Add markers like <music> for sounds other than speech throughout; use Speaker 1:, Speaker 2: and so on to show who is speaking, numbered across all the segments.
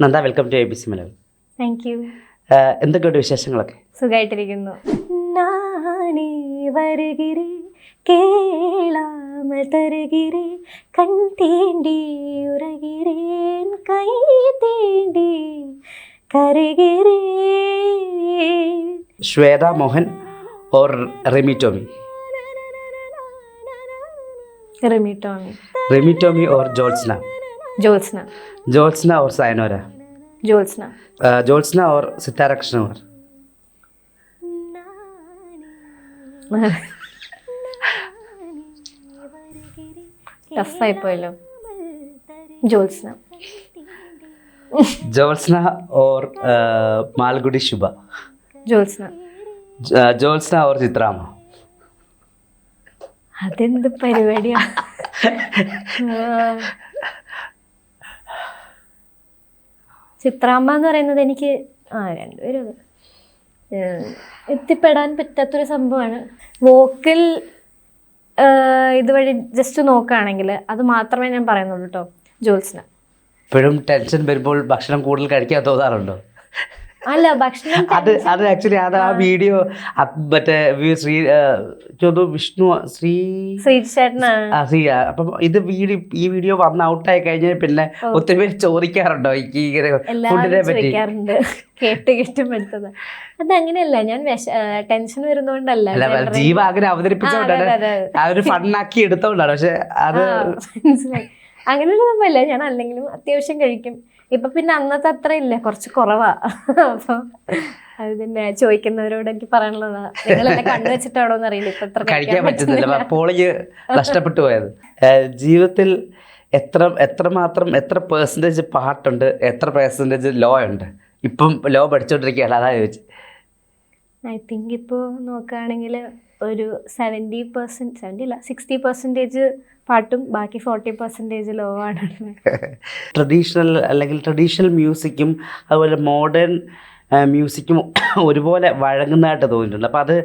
Speaker 1: Nanda welcome to A B C
Speaker 2: Malayalam thank
Speaker 1: you എന്തൊക്കെയുണ്ട് വിശേഷങ്ങളൊക്കെ?
Speaker 2: സുഖമായിട്ടിരിക്കുന്നു നാനേ വരുകിറേ കേളാമൽ തരുകിറേ കൺ തേണ്ടി ഉറകിറേൻ കൈ തേണ്ടി
Speaker 1: Shweta Mohan or Rimi Tomy?
Speaker 2: Rimi Tomy.
Speaker 1: Rimi Tomy or Jyotsna?
Speaker 2: Jyotsna
Speaker 1: Jyotsna or Sayanora
Speaker 2: Jyotsna
Speaker 1: ah Jyotsna or Sithara Krishnakumar?
Speaker 2: ടഫായി പോയല്ലോ Jyotsna
Speaker 1: Jyotsna or Malgudi ശുഭ?
Speaker 2: ജ്യോത്സ്ന
Speaker 1: ജ- Jyotsna or Chithramma
Speaker 2: അതെന്ത് പരിപാടിയാ ആ. ചിത്രാമ്മ എന്ന് പറയുന്നത് എനിക്ക് ആ രണ്ടുപേരും എത്തിപ്പെടാൻ പറ്റാത്തൊരു സംഭവമാണ്. വോക്കൽ ഇതുവഴി ജസ്റ്റ് നോക്കുകയാണെങ്കിൽ അത് മാത്രമേ ഞാൻ പറയുന്നുള്ളൂ കേട്ടോ ജോത്സ്ന.
Speaker 1: എപ്പോഴും ടെൻഷൻ വരുമ്പോൾ ഭക്ഷണം കൂടുതൽ കഴിക്കാൻ തോന്നാറുണ്ടോ?
Speaker 2: അല്ല ഭക്ഷണം
Speaker 1: അത് അത് ആക്ച്വലി അത് ആ വീഡിയോ മറ്റേ ശ്രീ ചോദ്യം ചോദു വിഷ്ണു ശ്രീ ആ, അപ്പം ഇത് വീഡിയോ ഈ വീഡിയോ വന്ന് ഔട്ടായി കഴിഞ്ഞാൽ പിന്നെ ഒത്തിരി പേര് ചോദിക്കാറുണ്ടോ ഈ ഫുഡിനെ പറ്റി?
Speaker 2: കേട്ട് കേട്ട് അത് അതങ്ങനെയല്ല ഞാൻ ടെൻഷൻ വരുന്നോണ്ടല്ല.
Speaker 1: ജീവ അങ്ങനെ അവതരിപ്പിച്ചോണ്ടാണ്.
Speaker 2: ആ,
Speaker 1: ഒരു ഫണ്ണാക്കി എടുത്തോണ്ടാണ്. പക്ഷെ അത്
Speaker 2: മനസ്സിലായി. അങ്ങനെ ഒരു സംഭവമല്ല ഞാൻ അല്ലെങ്കിലും അത്യാവശ്യം കഴിക്കും. ഇപ്പൊ പിന്നെ അന്നത്തെ അത്ര ഇല്ല കുറച്ച് കുറവാ. അപ്പൊ അത് പിന്നെ ചോദിക്കുന്നവരോട് എനിക്ക് പറയാനുള്ളതാ. നിങ്ങൾ എന്നെ അറിയില്ല ഇപ്പൊ എത്ര
Speaker 1: കഴിക്കാൻ പറ്റുന്നില്ല. പോളിക്ക് നഷ്ടപ്പെട്ടു പോയത്. ജീവിതത്തിൽ എത്ര എത്രമാത്രം എത്ര പേഴ്സന്റേജ് പാട്ടുണ്ട് എത്ര പേഴ്സന്റേജ് ലോ ഉണ്ട്? ഇപ്പം ലോ പഠിച്ചോണ്ടിരിക്കുകയാണ് അതാ ചോദിച്ചു.
Speaker 2: ഐ തിങ്ക് ഇപ്പോൾ നോക്കുകയാണെങ്കിൽ ഒരു സെവന്റി പെർസെന്റ് സെവന്റി അല്ല സിക്സ്റ്റി പെർസെന്റേജ് പാട്ടും ബാക്കി ഫോർട്ടി പെർസെന്റേജ് ലോ ആണ്.
Speaker 1: ട്രഡീഷണൽ അല്ലെങ്കിൽ ട്രഡീഷണൽ മ്യൂസിക്കും അതുപോലെ മോഡേൺ മ്യൂസിക്കും ഒരുപോലെ വഴങ്ങുന്നതായിട്ട് തോന്നിയിട്ടുണ്ട്. അപ്പോൾ അത്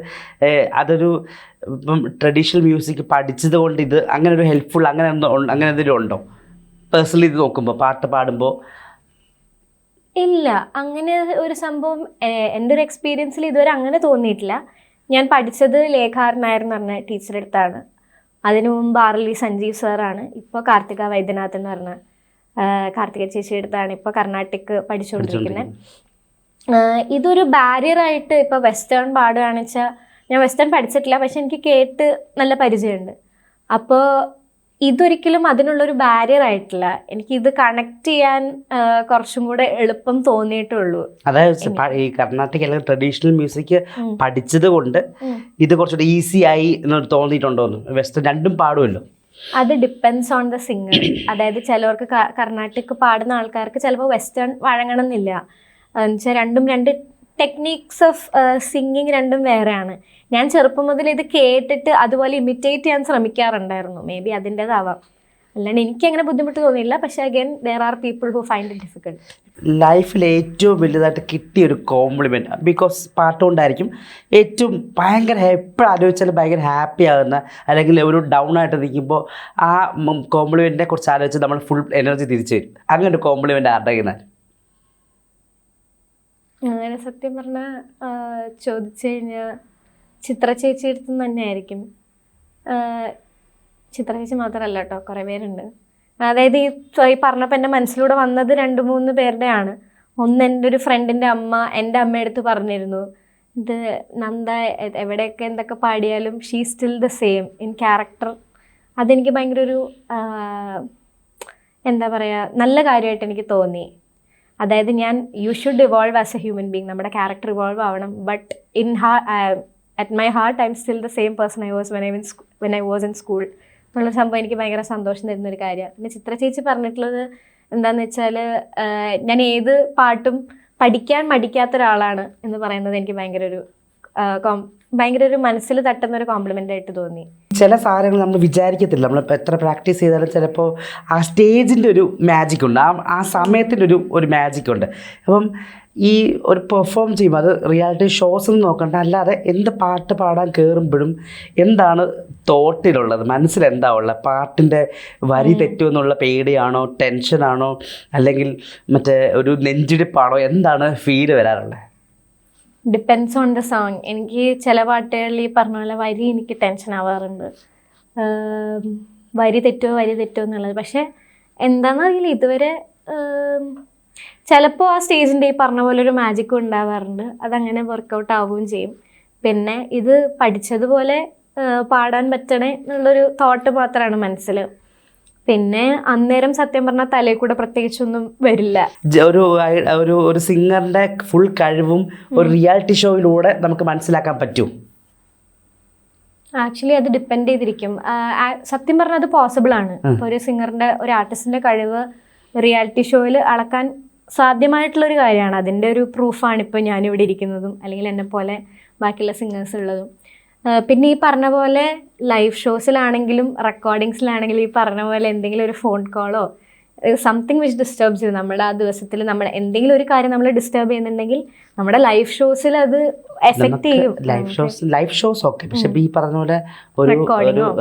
Speaker 1: അതൊരു ഇപ്പം ട്രഡീഷണൽ മ്യൂസിക് പഠിച്ചത് കൊണ്ട് ഇത് അങ്ങനെ ഒരു ഹെൽപ്ഫുൾ അങ്ങനെ എന്തോ അങ്ങനെ എന്തെങ്കിലും ഉണ്ടോ? പേഴ്സണലി ഇത് നോക്കുമ്പോൾ പാട്ട് പാടുമ്പോൾ
Speaker 2: ഇല്ല. അങ്ങനെ ഒരു സംഭവം എന്റെ ഒരു എക്സ്പീരിയൻസിൽ ഇതുവരെ അങ്ങനെ തോന്നിയിട്ടില്ല. ഞാൻ പഠിച്ചത് ലേഖാർ നായർ എന്ന് പറഞ്ഞ ടീച്ചറെ അടുത്താണ്. അതിനു മുമ്പ് ആർലി സഞ്ജീവ് സാറാണ് ഇപ്പോൾ കാർത്തിക വൈദ്യനാഥ് എന്ന് പറഞ്ഞ കാർത്തിക ചേച്ചിയുടെ അടുത്താണ് ഇപ്പോൾ കർണാട്ടിക് പഠിച്ചുകൊണ്ടിരിക്കുന്നത് ഇതൊരു ബാരിയർ ആയിട്ട് ഇപ്പോൾ വെസ്റ്റേൺ പാടുകയാണെന്ന് വെച്ചാൽ ഞാൻ വെസ്റ്റേൺ പഠിച്ചിട്ടില്ല പക്ഷെ എനിക്ക് കേട്ട് നല്ല പരിചയമുണ്ട്. അപ്പോൾ ഇതൊരിക്കലും അതിനുള്ളൊരു ബാരിയർ ആയിട്ടില്ല. എനിക്ക് ഇത് കണക്ട് ചെയ്യാൻ കുറച്ചും കൂടെ എളുപ്പം തോന്നിയിട്ടുള്ളൂ.
Speaker 1: അതായത് ഈ കർണാട്ടിക് അല്ലെങ്കിൽ ട്രഡീഷണൽ മ്യൂസിക്. പഠിച്ചത് കൊണ്ട് ഇത് കുറച്ചുകൂടി ഈസി ആയി എന്ന് തോന്നിയിട്ടുണ്ടോ വെസ്റ്റേൺ രണ്ടും പാടുമല്ലോ.
Speaker 2: അത് ഡിപ്പെൻസ് ഓൺ ദ സിംഗർ അതായത് ചിലവർക്ക് കർണാട്ടിക് പാടുന്ന ആൾക്കാർക്ക് ചിലപ്പോൾ വെസ്റ്റേൺ വഴങ്ങണമെന്നില്ല. എന്നുവെച്ചാൽ രണ്ടും രണ്ട് ടെക്നീക്സ് ഓഫ് സിംഗിങ് രണ്ടും വേറെയാണ്. ഞാൻ ചെറുപ്പം മുതൽ ഇത് കേട്ടിട്ട് അതുപോലെ ഇമിറ്റേറ്റ് ചെയ്യാൻ ശ്രമിക്കാറുണ്ടായിരുന്നു. May be അതിന്റെതാവാം. അല്ലാണ്ട് എനിക്ക് അങ്ങനെ ബുദ്ധിമുട്ട് തോന്നിയില്ല. പക്ഷെ again there are people who find it difficult
Speaker 1: ലൈഫിൽ ഏറ്റവും വലുതായിട്ട് കിട്ടിയ ഒരു കോംപ്ലിമെന്റ് ബിക്കോസ് പാട്ടുകൊണ്ടായിരിക്കും ഏറ്റവും ഭയങ്കര എപ്പോഴും ആലോചിച്ചാലും ഭയങ്കര ഹാപ്പി ആകുന്ന അല്ലെങ്കിൽ ഒരു ഡൗൺ ആയിട്ട് നിൽക്കുമ്പോൾ ആ കോംപ്ലിമെന്റിനെ കുറിച്ച് ആലോചിച്ച് നമ്മൾ ഫുൾ എനർജി തിരിച്ചു വരും. അങ്ങനെ ഒരു കോംപ്ലിമെന്റ് ആരുടെ കയ്യിൽ
Speaker 2: അങ്ങനെ സത്യം പറഞ്ഞാൽ ചോദിച്ചു കഴിഞ്ഞാൽ ചിത്ര ചേച്ചി അടുത്ത് തന്നെ ആയിരിക്കും ചിത്ര ചേച്ചി മാത്രമല്ല കേട്ടോ കുറേ പേരുണ്ട്. അതായത് ഈ ഈ പറഞ്ഞപ്പോൾ എന്റെ മനസ്സിലൂടെ വന്നത് രണ്ട് മൂന്ന് പേരുടെയാണ് ഒന്ന് എന്റെ ഒരു ഫ്രണ്ടിന്റെ അമ്മ എന്റെ അമ്മയെടുത്ത് പറഞ്ഞിരുന്നു. ഇത് നന്ദ എവിടെയൊക്കെ എന്തൊക്കെ പാടിയാലും she still the same in character അതെനിക്ക് ഭയങ്കര ഒരു എന്താ പറയുക നല്ല കാര്യമായിട്ട് എനിക്ക് തോന്നി. അതായത് ഞാൻ you should evolve as a human being നമ്മുടെ ക്യാരക്ടർ ഇവോൾവ് ആവണം. But in ah at my heart I'm still the same person I was when I when I was in school എന്നുള്ള സംഭവം എനിക്ക് ഭയങ്കര സന്തോഷം തരുന്ന ഒരു കാര്യമാണ്. പിന്നെ ചിത്ര ചേച്ചി പറഞ്ഞിട്ടുള്ളത് എന്താന്ന് വെച്ചാൽ ഞാൻ ഏത് പാട്ടും പഠിക്കാൻ മടിക്കാത്ത ഒരാളാണ് എന്ന് പറയുന്നത് എനിക്ക് ഭയങ്കര ഒരു ഭയങ്കര ഒരു മനസ്സിൽ തട്ടുന്ന ഒരു കോംപ്ലിമെന്റ് ആയിട്ട് തോന്നി.
Speaker 1: ചില സാധനങ്ങൾ നമ്മൾ വിചാരിക്കത്തില്ല. നമ്മൾ എത്ര പ്രാക്ടീസ് ചെയ്താലും ചിലപ്പോൾ ആ സ്റ്റേജിന്റെ ഒരു മാജിക് ഉണ്ട്. ആ ആ സമയത്തിന്റെ ഒരു ഒരു മാജിക് ഉണ്ട്. അപ്പം ഈ ഒരു പെർഫോം ചെയ്യുമ്പോൾ അത് റിയാലിറ്റി ഷോസ് ഒന്നും നോക്കണ്ട. അല്ലാതെ എന്ത് പാട്ട് പാടാൻ കയറുമ്പോഴും എന്താണ് തോട്ടിലുള്ളത്? മനസ്സിൽ എന്താ ഉള്ളത്? പാട്ടിന്റെ വരി തെറ്റുമെന്നുള്ള പേടിയാണോ? ടെൻഷനാണോ? അല്ലെങ്കിൽ മറ്റേ ഒരു നെഞ്ചിടിപ്പാണോ? എന്താണ് ഫീൽ വരാറുള്ളത്?
Speaker 2: ഡിപ്പെൻസ് ഓൺ ദ സോങ് എനിക്ക് ചില പാട്ടുകളിൽ ഈ പറഞ്ഞ പോലെ വരി എനിക്ക് ടെൻഷൻ ആവാറുണ്ട്. വരി തെറ്റോ വരി തെറ്റോ എന്നുള്ളത്. പക്ഷെ എന്താണെന്നറിയില്ല ഇതുവരെ ചിലപ്പോൾ ആ സ്റ്റേജിന്റെ ഈ പറഞ്ഞ പോലെ ഒരു മാജിക്കും ഉണ്ടാവാറുണ്ട്. അതങ്ങനെ വർക്കൗട്ട് ആവുകയും ചെയ്യും. പിന്നെ ഇത് പഠിച്ചതുപോലെ പാടാൻ പറ്റണേ എന്നുള്ളൊരു തോട്ട് മാത്രമാണ് മനസ്സിൽ പിന്നെ അന്നേരം സത്യം പറഞ്ഞാൽ തലയിൽ കൂടെ പ്രത്യേകിച്ചൊന്നും വരില്ല.
Speaker 1: ഒരു ഒരു ഒരു സിംഗറിന്റെ ഫുൾ കഴിവും ഒരു റിയാലിറ്റി ഷോയിലൂടെ നമുക്ക് മനസ്സിലാക്കാൻ പറ്റും.
Speaker 2: ആക്ച്വലി അത് ഡിപ്പെൻഡ് ചെയ്തിരിക്കും. സത്യം പറഞ്ഞാൽ അത് പോസിബിൾ ആണ്. ഒരു സിംഗറിന്റെ ഒരു ആർട്ടിസ്റ്റിന്റെ കഴിവ് റിയാലിറ്റി ഷോയിൽ അളക്കാൻ സാധ്യമായിട്ടുള്ള ഒരു കാര്യമാണ്. അതിന്റെ ഒരു പ്രൂഫാണ് ഇപ്പോൾ ഞാനിവിടെ ഇരിക്കുന്നതും അല്ലെങ്കിൽ എന്നെ പോലെ ബാക്കിയുള്ള സിംഗേഴ്സ് ഉള്ളതും. പിന്നെ ഈ പറഞ്ഞ പോലെ ലൈവ് ഷോസിലാണെങ്കിലും റെക്കോർഡിങ്സിലാണെങ്കിലും ഈ പറഞ്ഞ പോലെ എന്തെങ്കിലും ഒരു ഫോൺ കോളോ സംതിങ് വിച്ച് ഡിസ്റ്റർബ്സ് ചെയ്യും നമ്മുടെ ആ ദിവസത്തിൽ നമ്മൾ എന്തെങ്കിലും ഒരു കാര്യം നമ്മൾ ഡിസ്റ്റർബ് ചെയ്യുന്നുണ്ടെങ്കിൽ നമ്മുടെ ലൈഫ് ഷോസിൽ അത് എഫക്ട് ചെയ്യും.
Speaker 1: Life shows life shows okay പക്ഷെ ഈ പറഞ്ഞ പോലെ ഒരു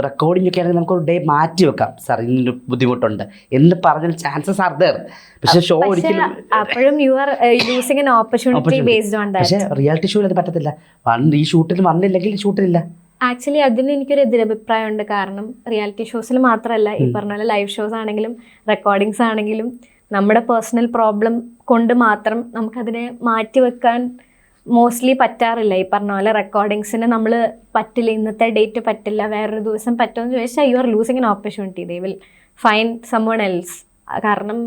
Speaker 1: റെക്കോർഡിംഗ് ഒക്കെ ആണെങ്കിൽ നമുക്ക് ഒരു ഡേ മാറ്റി വെക്കാം. സാർ ഇതിന് ബുദ്ധിമുട്ടുണ്ട്. എന്ന് പറഞ്ഞ ചാൻസസ് ആർ ദർ പക്ഷെ ഷോ ഒരിക്കലും
Speaker 2: അപ്പോഴും you are using an opportunity based on that
Speaker 1: പക്ഷെ റിയാലിറ്റി ഷോയിൽ അത് പറ്റത്തില്ല. വൺ ഈ ഷൂട്ടിൽ വന്നില്ലെങ്കിൽ ഷൂട്ടിലില്ല
Speaker 2: ആക്ച്വലി അതിന് എനിക്കൊരു എതിരഭിപ്രായമുണ്ട്. കാരണം റിയാലിറ്റി ഷോസിൽ മാത്രമല്ല ഈ പറഞ്ഞ പോലെ ലൈവ് ഷോസ് ആണെങ്കിലും റെക്കോർഡിങ്സ് ആണെങ്കിലും നമ്മുടെ പേഴ്സണൽ പ്രോബ്ലം കൊണ്ട് മാത്രം നമുക്കതിനെ മാറ്റി വെക്കാൻ മോസ്റ്റ്ലി പറ്റാറില്ല. ഈ പറഞ്ഞ പോലെ റെക്കോർഡിങ്സിന് നമ്മൾ പറ്റില്ല ഇന്നത്തെ ഡേറ്റ് പറ്റില്ല വേറൊരു ദിവസം പറ്റുമെന്ന് ചോദിച്ചാൽ you are losing an opportunity they will find someone else കാരണം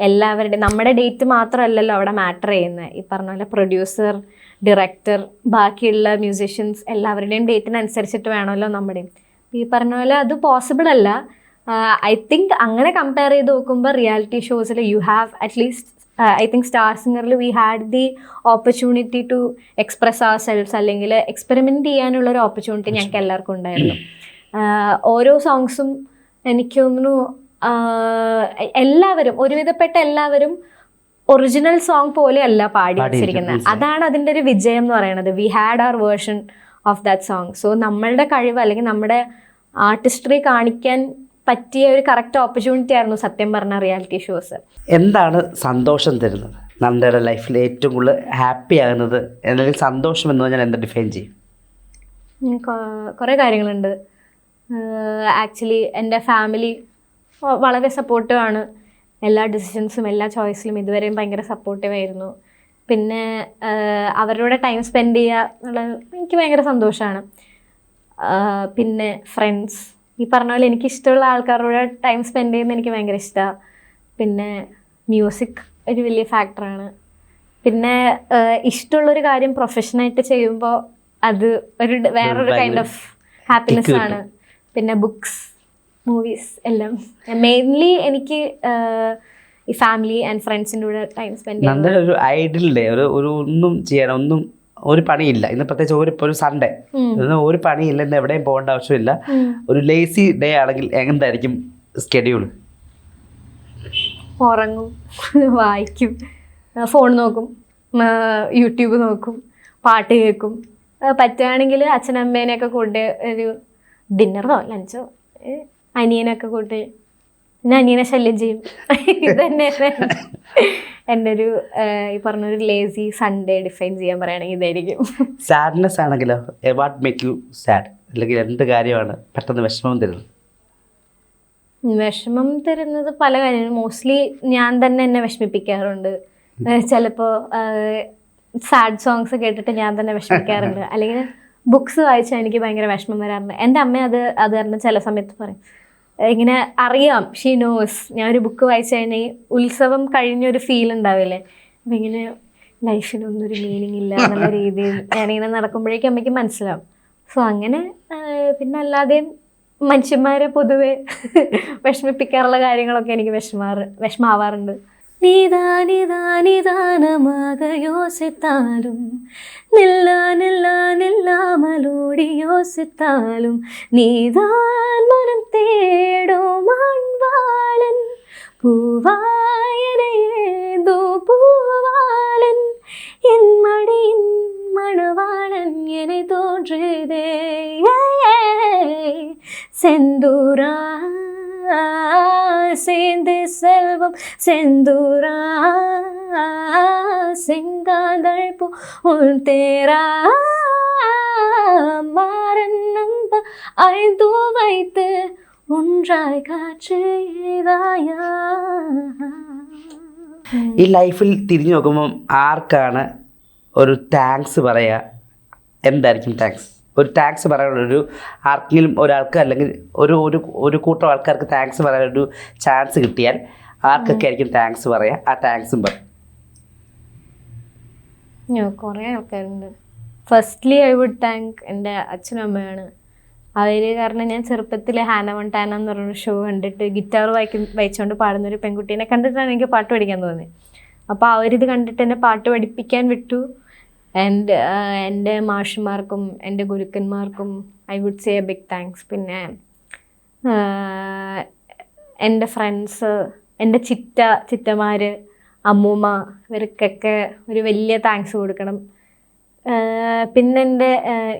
Speaker 2: എല്ലാവരുടെയും നമ്മുടെ ഡേറ്റ് മാത്രമല്ലല്ലോ അവിടെ മാറ്റർ ചെയ്യുന്നത് ഈ പറഞ്ഞ പോലെ പ്രൊഡ്യൂസർ ഡയറക്ടർ ബാക്കിയുള്ള മ്യൂസീഷ്യൻസ് എല്ലാവരുടെയും ഡേറ്റിനനുസരിച്ചിട്ട് വേണമല്ലോ നമ്മുടെയും ഈ പറഞ്ഞ പോലെ അത് പോസിബിൾ അല്ല. ഐ തിങ്ക് അങ്ങനെ കമ്പയർ ചെയ്ത് നോക്കുമ്പോൾ reality ഷോസിൽ you have at least I think star സിംഗറിൽ we had the opportunity to express ourselves അല്ലെങ്കിൽ എക്സ്പെരിമെന്റ് ചെയ്യാനുള്ള ഒരു ഓപ്പർച്യൂണിറ്റി ഞങ്ങൾക്ക് എല്ലാവർക്കും ഉണ്ടായിരുന്നു. ഓരോ സോങ്സും എനിക്ക് തോന്നുന്നു എല്ലാവരും ഒരുവിധപ്പെട്ട എല്ലാവരും ഒറിജിനൽ സോങ് പോലെ അല്ല പാടി വെച്ചിരിക്കുന്നത്. അതാണ് അതിന്റെ ഒരു വിജയം എന്ന് പറയുന്നത്. We had our version of that song so നമ്മളുടെ കഴിവ് അല്ലെങ്കിൽ നമ്മുടെ ആർട്ടിസ്റ്ററി കാണിക്കാൻ പറ്റിയ ഒരു കറക്റ്റ് ഓപ്പർച്യൂണിറ്റി ആയിരുന്നു സത്യം പറഞ്ഞ റിയാലിറ്റി ഷോസ്
Speaker 1: എന്താണ് സന്തോഷം തരുന്നത്? നന്ദയുടെ ലൈഫിൽ ഏറ്റവും കൂടുതൽ ഹാപ്പി ആകുന്നത് അല്ലെങ്കിൽ സന്തോഷം എന്ന് പറഞ്ഞാൽ എന്താ ഡിഫൈൻ ചെയ്യും?
Speaker 2: കുറേ കാര്യങ്ങളുണ്ട്. ആക്ച്വലി എന്റെ ഫാമിലി വളരെ സപ്പോർട്ടീവാണ് എല്ലാ ഡിസിഷൻസും എല്ലാ ചോയ്സിലും ഇതുവരെയും ഭയങ്കര സപ്പോർട്ടീവ് ആയിരുന്നു. പിന്നെ അവരുടെ ടൈം സ്പെൻഡ് ചെയ്യുക എന്നുള്ളത് എനിക്ക് ഭയങ്കര സന്തോഷമാണ്. പിന്നെ ഫ്രണ്ട്സ് ഈ പറഞ്ഞ പോലെ എനിക്ക് ഇഷ്ടമുള്ള ആൾക്കാരുടെ ടൈം സ്പെൻഡ് ചെയ്യുന്നത് എനിക്ക് ഭയങ്കര ഇഷ്ടമാണ് പിന്നെ മ്യൂസിക് ഒരു വലിയ ഫാക്ടറാണ് പിന്നെ ഇഷ്ടമുള്ളൊരു കാര്യം പ്രൊഫഷനായിട്ട് ചെയ്യുമ്പോൾ അത് ഒരു വേറൊരു കൈൻഡ് ഓഫ് ഹാപ്പിനെസ് ആണ്. പിന്നെ ബുക്സ് മൂവീസ് എല്ലാം. മെയിൻലി എനിക്ക് ഈ ഫാമിലി ആൻഡ് ഫ്രണ്ട്സിന്റെ കൂടെ ടൈം സ്പെൻഡ് ചെയ്യുന്നത്
Speaker 1: നല്ല ഒരു ഐഡിയൽ ഡേ ഒരു ഒരു ഒന്നും ചെയ്യണം ഒന്നും ഒരു പണിയില്ല. ഇന്ന് പ്രത്യേകിച്ച് ഒരു ഇപ്പോൾ ഒരു സൺഡേ ഇന്ന് ഒരു പണിയില്ല ഇന്ന് എവിടെയും പോകേണ്ട ആവശ്യമില്ല. ഒരു ലേസി ഡേ ആണെങ്കിൽ എന്തായിരിക്കും സ്കെഡ്യൂൾ
Speaker 2: ഉറങ്ങും <laughs> വായിക്കും ഫോൺ നോക്കും യൂട്യൂബ് നോക്കും പാട്ട് കേൾക്കും. പറ്റുകയാണെങ്കിൽ അച്ഛനമ്മേനെയൊക്കെ കൊണ്ട് ഒരു ഡിന്നറോ ലഞ്ചോ അനിയനൊക്കെ കൂട്ടി പിന്നെ അനിയനെ ശല്യം ചെയ്യും. ഇതന്നെ തന്നെ എന്റെ ഒരു ഈ പറഞ്ഞൊരു ലേസി സൺഡേ ഡിഫൈൻ ചെയ്യാൻ പറയുകയാണെങ്കിൽ ഇതായിരിക്കും.
Speaker 1: സാഡ്നെസ് ആണെങ്കിലോ വാട്ട് മേക്ക് യു സാഡ് അല്ലെങ്കിൽ എന്ത് കാര്യമാണ് പെട്ടെന്ന് വിഷമം തരുന്നത്?
Speaker 2: വിഷമം തരുന്നത് പല കാര്യങ്ങളും. മോസ്റ്റ്ലി ഞാൻ തന്നെ എന്നെ വിഷമിപ്പിക്കാറുണ്ട്. ചിലപ്പോൾ സാഡ് സോങ്സ് കേട്ടിട്ട് ഞാൻ തന്നെ വിഷമിക്കാറുണ്ട്. അല്ലെങ്കിൽ ബുക്സ് വായിച്ചാൽ എനിക്ക് ഭയങ്കര വിഷമം വരാറുണ്ട്. എന്റെ അമ്മ അത് അത് കാരണം ചില സമയത്ത് പറയും ഇങ്ങനെ അറിയാം. ഷീ നോസ് ഞാൻ ഒരു ബുക്ക് വായിച്ചു കഴിഞ്ഞാൽ ഉത്സവം കഴിഞ്ഞൊരു ഫീൽ ഉണ്ടാവില്ലേ? അപ്പം ഇങ്ങനെ ലൈഫിനൊന്നും ഒരു മീനിങ് ഇല്ല എന്നുള്ള <laughs> രീതിയിൽ ഞാനിങ്ങനെ നടക്കുമ്പോഴേക്കും അമ്മയ്ക്ക് മനസ്സിലാവും. സോ അങ്ങനെ പിന്നെ അല്ലാതെയും മനുഷ്യന്മാരെ പൊതുവെ <laughs> വിഷമിപ്പിക്കാറുള്ള കാര്യങ്ങളൊക്കെ എനിക്ക് വിഷമാറ് വിഷമാവാറുണ്ട്. நீதானிதா நிதானமாக யோசித்தாலும் நில்லா நில்லா நில்லாமலோடி யோசித்தாலும் நீதான் மனம் தேடும் ஆண்வாளன் பூவாயனையேதோ பூவாளன் என் மடியின் மணவாளன் என தோன்றுதே செந்தூரா சேர்ந்து செல்வம் செந்தூரா செங்காதழ் போ உன் தேரா மாறன் நம்ப ஐந்து வைத்து ஒன்றாய் காற்று ஏதாயா
Speaker 1: ഈ ലൈഫിൽ തിരിഞ്ഞു നോക്കുമ്പം ആർക്കാണ് ഒരു താങ്ക്സ് പറയുക എന്തായിരിക്കും താങ്ക്സ് ഒരു താങ്ക്സ് പറയാനുള്ളൊരു ആർക്കെങ്കിലും ഒരാൾക്ക് അല്ലെങ്കിൽ ഒരു ഒരു ഒരു കൂട്ടം ആൾക്കാർക്ക് താങ്ക്സ് പറയാനൊരു ചാൻസ് കിട്ടിയാൽ ആർക്കൊക്കെ ആയിരിക്കും താങ്ക്സ് പറയാം? ആ താങ്ക്സും പറയും
Speaker 2: കുറേ ആൾക്കാരുണ്ട്. ഫസ്റ്റ്ലി ഐ വുഡ് താങ്ക് എന്റെ അച്ഛനും അമ്മയാണ് അവർ കാരണം ഞാൻ ചെറുപ്പത്തിൽ ഹാന ടാന എന്ന് പറഞ്ഞൊരു ഷോ കണ്ടിട്ട് ഗിറ്റാർ വായിക്ക വായിച്ചുകൊണ്ട് പാടുന്ന ഒരു പെൺകുട്ടീനെ കണ്ടിട്ടാണ് എനിക്ക് പാട്ട് പഠിക്കാൻ തോന്നിയത് അപ്പോൾ അവരിത് കണ്ടിട്ട് എന്നെ പാട്ട് പഠിപ്പിക്കാൻ വിട്ടു. ആൻഡ് എന്റെ മാഷുമാർക്കും എന്റെ ഗുരുക്കന്മാർക്കും I would say a big thanks പിന്നെ എന്റെ ഫ്രണ്ട്സ് എന്റെ ചിറ്റ ചിറ്റമാർ അമ്മൂമ്മ ഇവർക്കൊക്കെ ഒരു വലിയ താങ്ക്സ് കൊടുക്കണം. പിന്നെ എന്റെ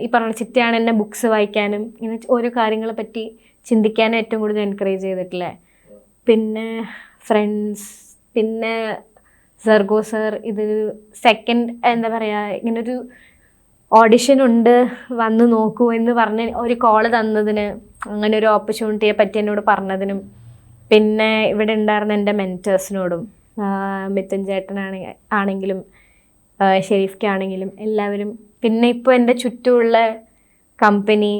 Speaker 2: ഈ പറഞ്ഞ ചിറ്റയാണ് എന്നെ ബുക്സ് വായിക്കാനും ഇങ്ങനെ ഓരോ കാര്യങ്ങളെ പറ്റി ചിന്തിക്കാനും ഏറ്റവും കൂടുതൽ എൻകറേജ് ചെയ്തിട്ടില്ലേ പിന്നെ ഫ്രണ്ട്സ് പിന്നെ സർഗോ സർ ഇത് സെക്കൻഡ് എന്താ പറയുക ഇങ്ങനൊരു ഓഡിഷൻ ഉണ്ട് വന്ന് നോക്കൂ എന്ന് പറഞ്ഞ് ഒരു കോൾ തന്നതിന് അങ്ങനെ ഒരു ഓപ്പർച്യൂണിറ്റിയെ പറ്റി എന്നോട് പറഞ്ഞതിനും പിന്നെ ഇവിടെ ഉണ്ടായിരുന്ന എന്റെ മെന്റേഴ്സിനോടും മിഥുൻ ചേട്ടനാണെ ആണെങ്കിലും ഷെരീഫ്ക്കാണെങ്കിലും എല്ലാവരും പിന്നെ ഇപ്പോൾ എന്റെ ചുറ്റുമുള്ള കമ്പനി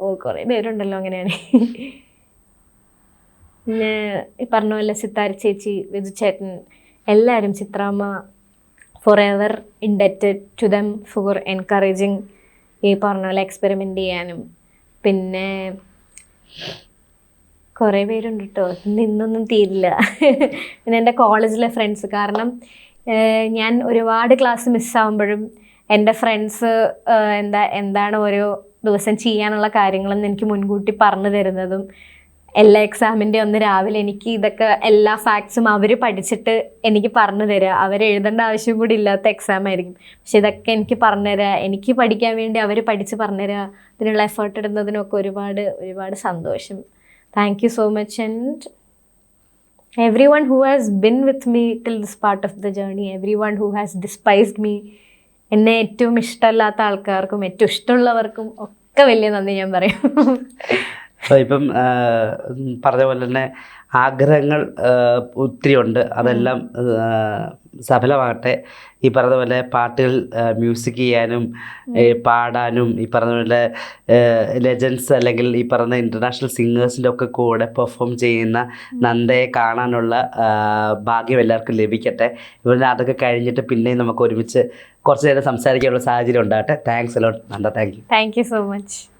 Speaker 2: ഓ കുറേ പേരുണ്ടല്ലോ അങ്ങനെയാണ്. പിന്നെ ഈ പറഞ്ഞ പോലെ സിത്താര ചേച്ചി വിധു ചേട്ടൻ എല്ലാവരും Chithramma forever indebted to them for encouraging ഈ പറഞ്ഞ പോലെ എക്സ്പെരിമെന്റ് ചെയ്യാനും. പിന്നെ കുറേ പേരുണ്ട് കേട്ടോ നിന്നൊന്നും തീരില്ല. പിന്നെ എന്റെ കോളേജിലെ ഫ്രണ്ട്സ് കാരണം ഞാൻ ഒരുപാട് ക്ലാസ് മിസ്സാവുമ്പോഴും എന്റെ ഫ്രണ്ട്സ് എന്താ എന്താണ് ഓരോ ദിവസം ചെയ്യാനുള്ള കാര്യങ്ങളെന്ന് എനിക്ക് മുൻകൂട്ടി പറഞ്ഞു തരുന്നതും എല്ലാ എക്സാമിന്റെ ഒന്ന് രാവിലെ എനിക്ക് ഇതൊക്കെ എല്ലാ ഫാക്ട്സും അവർ പഠിച്ചിട്ട് എനിക്ക് പറഞ്ഞു തരിക അവർ എഴുതേണ്ട ആവശ്യം കൂടി ഇല്ലാത്ത എക്സാം ആയിരിക്കും. പക്ഷെ ഇതൊക്കെ എനിക്ക് പറഞ്ഞു തരിക എനിക്ക് പഠിക്കാൻ വേണ്ടി അവർ പഠിച്ച് പറഞ്ഞു തരിക അതിനുള്ള എഫേർട്ട് ഇടുന്നതിനൊക്കെ ഒരുപാട് ഒരുപാട് സന്തോഷം. Thank you so much and everyone who has been with me till this part of the journey everyone who has despised me എന്നെ ഏറ്റവും ഇഷ്ടമല്ലാത്ത ആൾക്കാർക്കും ഏറ്റവും ഇഷ്ടമുള്ളവർക്കും ഒക്കെ വലിയ നന്ദി ഞാൻ പറയും.
Speaker 1: ഇപ്പം പറഞ്ഞ പോലെ തന്നെ ആഗ്രഹങ്ങൾ ആ, ഒത്തിരി ഉണ്ട്. അതെല്ലാം സഫലമാകട്ടെ. ഈ പറഞ്ഞ പോലെ പാട്ടുകൾ മ്യൂസിക് ചെയ്യാനും പാടാനും ഈ പറഞ്ഞ പോലെ ലെജൻസ് അല്ലെങ്കിൽ ഈ പറഞ്ഞ ഇന്റർനാഷണൽ സിംഗേഴ്സിന്റെ ഒക്കെ കൂടെ പെർഫോം ചെയ്യുന്ന നന്ദയെ കാണാനുള്ള ഭാഗ്യം എല്ലാവർക്കും ലഭിക്കട്ടെ. ഇവരുടെ അതൊക്കെ കഴിഞ്ഞിട്ട് പിന്നെയും നമുക്ക് ഒരുമിച്ച് കുറച്ച് നേരം സംസാരിക്കാനുള്ള സാഹചര്യം ഉണ്ടാകട്ടെ. Thanks a lot Nanda thank
Speaker 2: you thank you so much